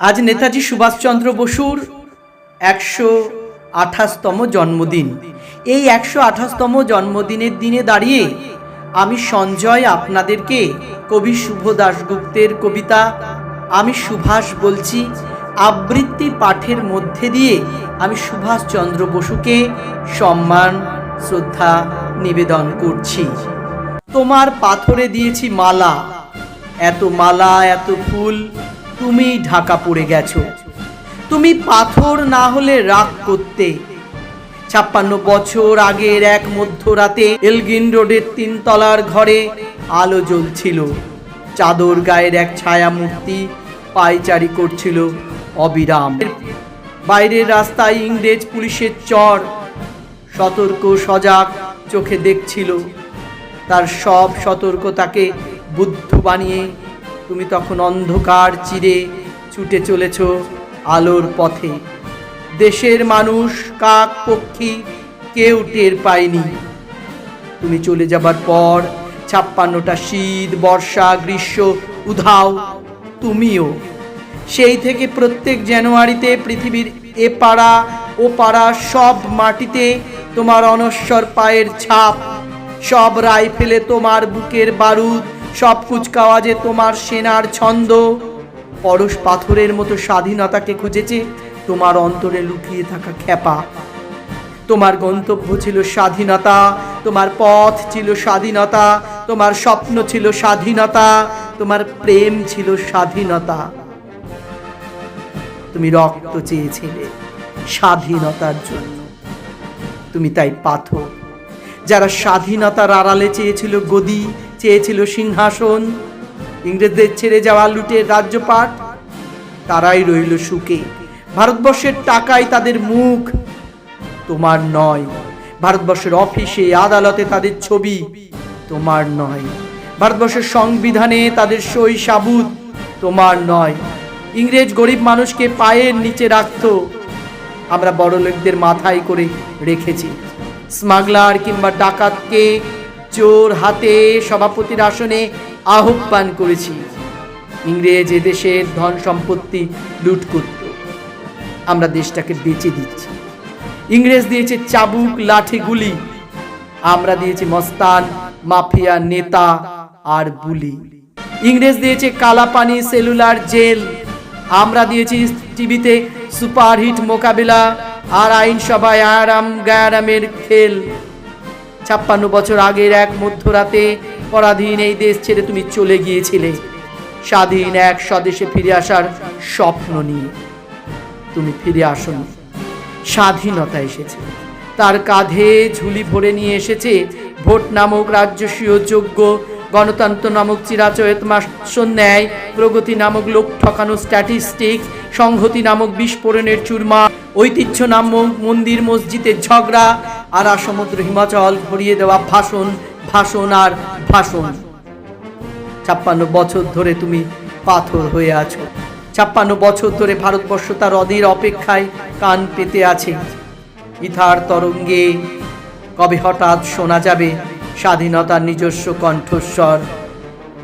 আজ নেতাজি সুভাষচন্দ্র বসুর একশো আঠাশতম জন্মদিন। এই একশো আঠাশতম জন্মদিনের দিনে দাঁড়িয়ে আমি সঞ্জয় আপনাদেরকে কবি শুভ দাশগুপ্তের কবিতা, আমি সুভাষ বলছি, আবৃত্তি পাঠের মধ্যে দিয়ে আমি সুভাষচন্দ্র বসুকে সম্মান, শ্রদ্ধা, নিবেদন করছি। তোমার পাথরে দিয়েছি মালা, এত মালা, এত ফুল তুমি ঢাকা পড়ে গেছো। তুমি পাথর না হলে রাগ করতে। ছাপ্পান্ন বছর আগের এক মধ্যরাতে এলগিন রোডের তিনতলার ঘরে আলো জ্বলছিল। চাদর গায়ের এক ছায়া মূর্তি পায়চারি করছিল অবিরাম। বাইরের রাস্তায় ইংরেজ পুলিশের চর সতর্ক সজাগ চোখে দেখছিল। তার সব সতর্কতাকে বুদ্ধ বানিয়ে তুমি তখন অন্ধকার চিরে ছুটে চলেছ আলোর পথে। দেশের মানুষ, কাক, পক্ষী কেউ টের পায়নি। তুমি চলে যাবার পর ছাপ্পান্নটা শীত, বর্ষা, গ্রীষ্ম, উধাও, তুমিও। সেই থেকে প্রত্যেক জানুয়ারিতে পৃথিবীর এ পাড়া, ও পাড়া সব মাটিতে তোমার অনশ্বর পায়ের ছাপ। সব রাইফেলে তোমার বুকের বারুদ সব কুচকাওয়াজে তোমার সেনার ছন্দ। পরশ পাথরের মতো স্বাধীনতাকে খুঁজেছে, তোমার অন্তরে লুকিয়ে থাকা খ্যাপা। তোমার গন্তব্য ছিল স্বাধীনতা, তোমার পথ ছিল স্বাধীনতা, তোমার স্বপ্ন ছিল স্বাধীনতা, তোমার প্রেম ছিল স্বাধীনতা। তুমি রক্ত চেয়েছিলে স্বাধীনতার জন্য। তুমি তাই পাথর, যারা স্বাধীনতার আড়ালে চেয়েছিল গদি চেয়েছিল সিংহাসন। ইংরেজদের ছেড়ে যাওয়া লুটের রাজ্যপাট, তারাই রইল সুখে। ভারতবর্ষের টাকায় তাদের মুখ, তোমার নয়। ভারতবর্ষের অফিসে আদালতে তাদের ছবি, তোমার নয়। ভারতবর্ষের সংবিধানে তাদের সই সাবুত, তোমার নয়। ইংরেজ গরিব মানুষকে পায়ের নিচে রাখতো, আমরা বড় লোকদের মাথায় করে রেখেছি। স্মাগলার কিংবা ডাকাতকে চোর হাতে সভাপতির আসনে আহ্বান করেছি। ইংরেজ এদেশের ধন সম্পত্তি লুট করত। আমরা দেশটাকে বেচে দিচ্ছি। ইংরেজ দিয়েছে চাবুক, লাঠি, গুলি। আমরা দিয়েছি মস্তান, মাফিয়া, নেতা আর বুলি। ইংরেজ দিয়েছে কালাপানি সেলুলার জেল। আমরা দিয়েছি টিভিতে সুপারহিট মোকাবিলা আর আইনসভায় আরাম গায়ারামের খেল। ছাপ্পান্ন বছর আগের এক মধ্যরাতে পরাধীন এই দেশ ছেড়ে তুমি চলে গিয়েছিলে। স্বাধীন এক স্বদেশে ফিরে আসার স্বপ্ন নিয়ে তুমি ফিরে আসনি। স্বাধীনতা এসেছে। তার কাঁধে ঝুলি ভরে নিয়ে এসেছে ভোট নামক রাজ্যসীয় যোগ্য গণতন্ত্র নামক চিরাচয়েত মাসন ন্যায়, প্রগতি নামক লোক ঠকানো স্ট্যাটিস্টিক সংহতি নামক বিস্ফোরণের চুরমা ঐতিহ্য নামক মন্দির মসজিদের ঝগড়া আর সমুদ্র হিমাচল ভরিয়ে দেওয়া ভাষণ ভাষণ আর ভাষণ। ছাপ্পান্ন বছর ধরে তুমি পাথর হয়ে আছো। ছাপ্পান্ন বছর ধরে ভারতবর্ষ তার অধীর অপেক্ষায় কান পেতে আছে। ইথার তরঙ্গে কবে হঠাৎ শোনা যাবে স্বাধীনতার নিজস্ব কণ্ঠস্বর?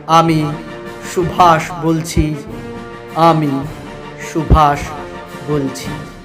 আমি সুভাষ বলছি, আমি সুভাষ বলছি।